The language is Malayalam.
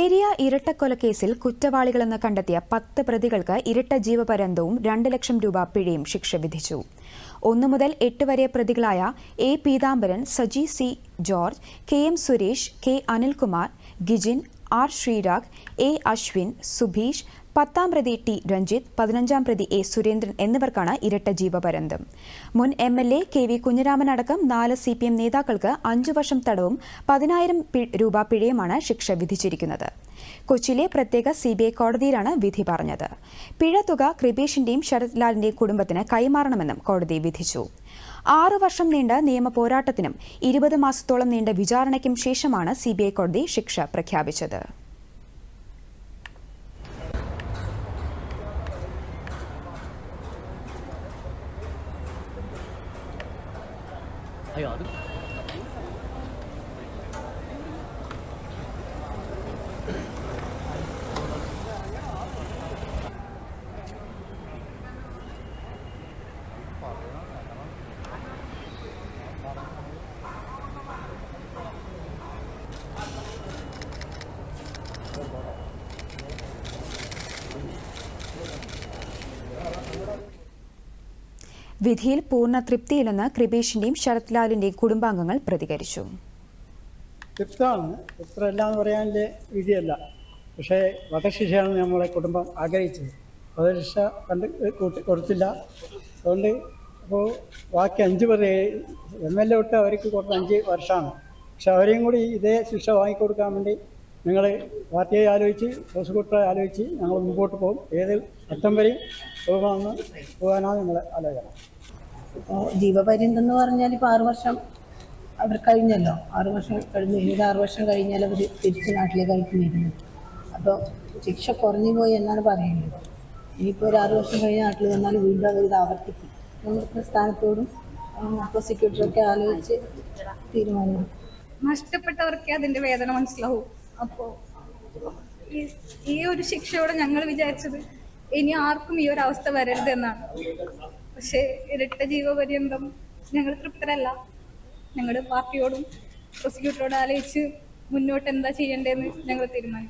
പെരിയ ഇരട്ടക്കൊലക്കേസിൽ കുറ്റവാളികളെന്ന് കണ്ടെത്തിയ പത്ത് പ്രതികൾക്ക് ഇരട്ട ജീവപര്യന്തവും രണ്ട് ലക്ഷം രൂപ പിഴയും ശിക്ഷ വിധിച്ചു. ഒന്നു മുതൽ എട്ട് വരെ പ്രതികളായ A Peethambaran Saji C George K M Suresh K Anilkumar Gijin R Sreerag A Ashwin Subheesh പത്താം പ്രതി ടി രഞ്ജിത്ത് പതിനഞ്ചാം പ്രതി എ സുരേന്ദ്രൻ എന്നിവർക്കാണ് ഇരട്ട ജീവപര്യന്തം. മുൻ M L A K V Kunhiraman അടക്കം നാല് സി പി എം നേതാക്കൾക്ക് അഞ്ചു വർഷം തടവും പതിനായിരം രൂപ പിഴയുമാണ് ശിക്ഷ വിധിച്ചിരിക്കുന്നത്. കൊച്ചിയിലെ പ്രത്യേക സി ബി ഐ കോടതിയിലാണ് വിധി പറഞ്ഞത്. പിഴ തുക കൃപേഷിന്റെയും ശരത് ലാലിന്റെയും കുടുംബത്തിന് കൈമാറണമെന്നും കോടതി വിധിച്ചു. ആറു വർഷം നീണ്ട നിയമ പോരാട്ടത്തിനും ഇരുപത് മാസത്തോളം നീണ്ട വിചാരണയ്ക്കും ശേഷമാണ് സി കോടതി ശിക്ഷ പ്രഖ്യാപിച്ചത്. അയ്യോ അത് വിധിയിൽ പൂർണ തൃപ്തിയില്ലെന്ന് കൃപേഷിന്റെയും ശരത് ലാലിന്റെയും കുടുംബാംഗങ്ങൾ പ്രതികരിച്ചു. തൃപ്തമാണ്. തൃപ്തരല്ല എന്ന് പറയാനില്ല വിധിയല്ല. പക്ഷേ വധശിക്ഷയാണ് നമ്മളെ കുടുംബം ആഗ്രഹിച്ചത്. വധശിക്ഷ കണ്ട് കൊടുത്തില്ല. അതുകൊണ്ട് അപ്പോൾ ബാക്കി അഞ്ച് പേരെ എം എൽ എ തൊട്ട് അവർക്ക് കൊടുത്ത അഞ്ച് വർഷമാണ്. പക്ഷെ അവരെയും കൂടി ഇതേ ശിക്ഷ വാങ്ങിക്കൊടുക്കാൻ വേണ്ടി ഞങ്ങൾ പാർട്ടിയെ ആലോചിച്ച് പ്രോസിക്യൂട്ടറെ ആലോചിച്ച് ഞങ്ങൾ മുമ്പോട്ട് പോകും. ഏത് അറ്റം വരെയും പോകാമെന്ന് പോകാനാണ് ഞങ്ങളെ ആലോചന. ജീവപര്യന്തം എന്ന് പറഞ്ഞാൽ ഇപ്പോൾ ആറു വർഷം അവർ കഴിഞ്ഞല്ലോ. ആറ് വർഷം കഴിഞ്ഞ് ഇനി ആറ് വർഷം കഴിഞ്ഞാൽ അവർ തിരിച്ച് നാട്ടിലേക്ക് വരുന്നത് അപ്പോൾ ശിക്ഷ കുറഞ്ഞു പോയി എന്നാണ് പറയുന്നത്. ഇനിയിപ്പോൾ ഒരു ആറ് വർഷം കഴിഞ്ഞ് നാട്ടിൽ വന്നാൽ വീണ്ടും അവർ ഇത് ആവർത്തിക്കും. നമ്മൾ പ്രസ്ഥാനത്തോടും പ്രോസിക്യൂട്ടറൊക്കെ ആലോചിച്ച് തീരുമാനിക്കും. നഷ്ടപ്പെട്ടവർക്ക് അതിന്റെ വേദന മനസ്സിലാവൂ. അപ്പോ ഈ- ഒരു ശിക്ഷയോടെ ഞങ്ങൾ വിചാരിച്ചത് ഇനി ആർക്കും ഈ ഒരു അവസ്ഥ വരരുത് എന്നാണ് പക്ഷേ ഇരട്ട ജീവപര്യന്തം ഞങ്ങൾ തൃപ്തരല്ല. ഞങ്ങളുടെ പാർട്ടിയോടും പ്രോസിക്യൂട്ടറോടും ആലോചിച്ച് മുന്നോട്ട് എന്താ ചെയ്യേണ്ടതെന്ന് ഞങ്ങൾ തീരുമാനിക്കും